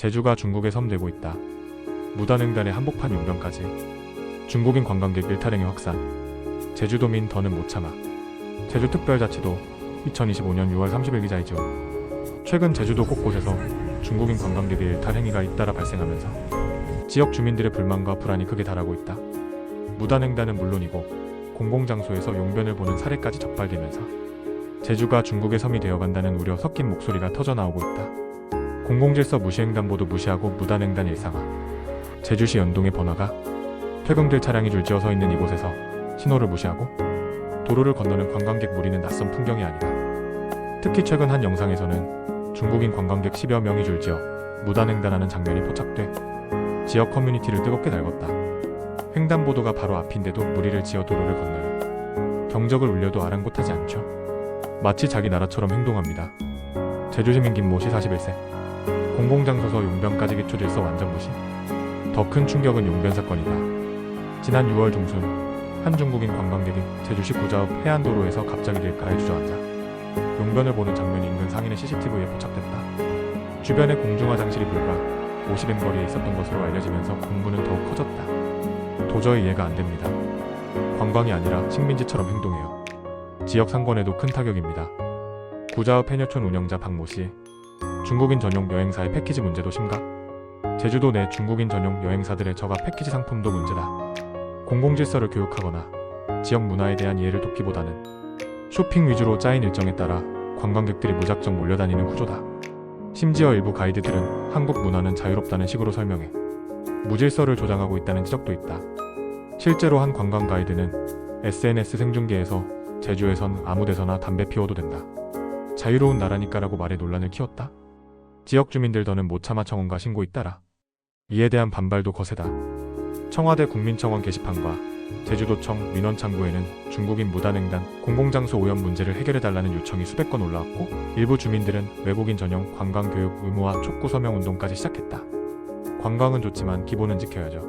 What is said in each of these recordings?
제주가 중국의 섬 되고 있다. 무단횡단의 한복판 용변까지. 중국인 관광객 일탈행위 확산. 제주도민 더는 못 참아. 제주특별자치도 2025년 6월 30일 기자 이죠. 최근 제주도 곳곳에서 중국인 관광객의 일탈 행위가 잇따라 발생하면서 지역 주민들의 불만과 불안이 크게 달하고 있다. 무단횡단은 물론이고 공공장소에서 용변을 보는 사례까지 적발되면서 제주가 중국의 섬이 되어간다는 우려 섞인 목소리가 터져나오고 있다. 공공질서 무시횡단보도 무시하고 무단횡단 일상화. 제주시 연동의 번화가 퇴근길 차량이 줄지어 서 있는 이곳에서 신호를 무시하고 도로를 건너는 관광객 무리는 낯선 풍경이 아니다. 특히 최근 한 영상에서는 중국인 관광객 10여 명이 줄지어 무단횡단하는 장면이 포착돼 지역 커뮤니티를 뜨겁게 달궜다. 횡단보도가 바로 앞인데도 무리를 지어 도로를 건너요. 경적을 울려도 아랑곳하지 않죠. 마치 자기 나라처럼 행동합니다. 제주시민 김모 씨 41세. 공공장소서 용변까지 기초 질서 완전 무시. 더 큰 충격은 용변 사건이다. 지난 6월 중순 한 중국인 관광객이 제주시 구자읍 해안도로에서 갑자기 길가에 주저앉아 용변을 보는 장면이 인근 상인의 CCTV에 포착됐다. 주변에 공중 화 장실이 불과 50엔 거리에 있었던 것으로 알려지면서 공분은 더욱 커졌다. 도저히 이해가 안 됩니다. 관광이 아니라 식민지처럼 행동해요. 지역 상권에도 큰 타격입니다. 구자읍 해녀촌 운영자 박모 씨. 중국인 전용 여행사의 패키지 문제도 심각. 제주도 내 중국인 전용 여행사들의 저가 패키지 상품도 문제다. 공공질서를 교육하거나 지역 문화에 대한 이해를 돕기보다는 쇼핑 위주로 짜인 일정에 따라 관광객들이 무작정 몰려다니는 구조다. 심지어 일부 가이드들은 한국 문화는 자유롭다는 식으로 설명해 무질서를 조장하고 있다는 지적도 있다. 실제로 한 관광 가이드는 SNS 생중계에서 제주에선 아무 데서나 담배 피워도 된다. 자유로운 나라니까라고 말해 논란을 키웠다. 지역 주민들 더는 못 참아 청원과 신고 잇따라 이에 대한 반발도 거세다. 청와대 국민청원 게시판과 제주도청 민원 창구에는 중국인 무단횡단, 공공장소 오염 문제를 해결해달라는 요청이 수백 건 올라왔고 일부 주민들은 외국인 전용 관광교육 의무화 촉구 서명 운동까지 시작했다. 관광은 좋지만 기본은 지켜야죠.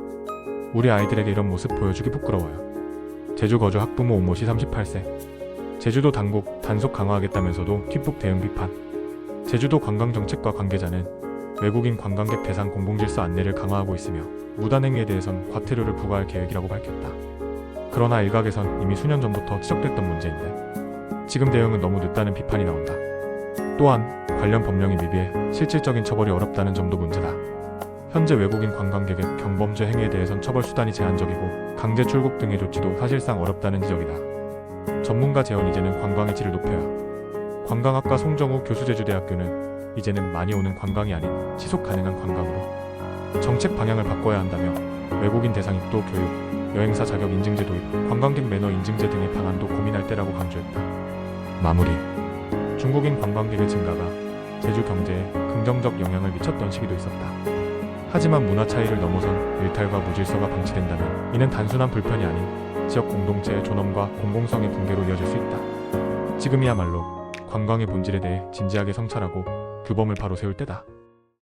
우리 아이들에게 이런 모습 보여주기 부끄러워요. 제주 거주 학부모 오모 씨 38세. 제주도 당국 단속 강화하겠다면서도 뒷북 대응 비판. 제주도 관광정책과 관계자는 외국인 관광객 대상 공공질서 안내를 강화하고 있으며 무단행위에 대해선 과태료를 부과할 계획이라고 밝혔다. 그러나 일각에선 이미 수년 전부터 지적됐던 문제인데 지금 대응은 너무 늦다는 비판이 나온다. 또한 관련 법령이 미비해 실질적인 처벌이 어렵다는 점도 문제다. 현재 외국인 관광객의 경범죄 행위에 대해선 처벌 수단이 제한적이고 강제 출국 등의 조치도 사실상 어렵다는 지적이다. 전문가 재원 이제는 관광의 질을 높여야. 관광학과 송정우 교수 제주대학교는 이제는 많이 오는 관광이 아닌 지속 가능한 관광으로 정책 방향을 바꿔야 한다며 외국인 대상 입도 교육, 여행사 자격 인증제 도입, 관광객 매너 인증제 등의 방안도 고민할 때라고 강조했다. 마무리. 중국인 관광객의 증가가 제주 경제에 긍정적 영향을 미쳤던 시기도 있었다. 하지만 문화 차이를 넘어선 일탈과 무질서가 방치된다면 이는 단순한 불편이 아닌 지역 공동체의 존엄과 공공성의 붕괴로 이어질 수 있다. 지금이야말로 관광의 본질에 대해 진지하게 성찰하고 규범을 바로 세울 때다.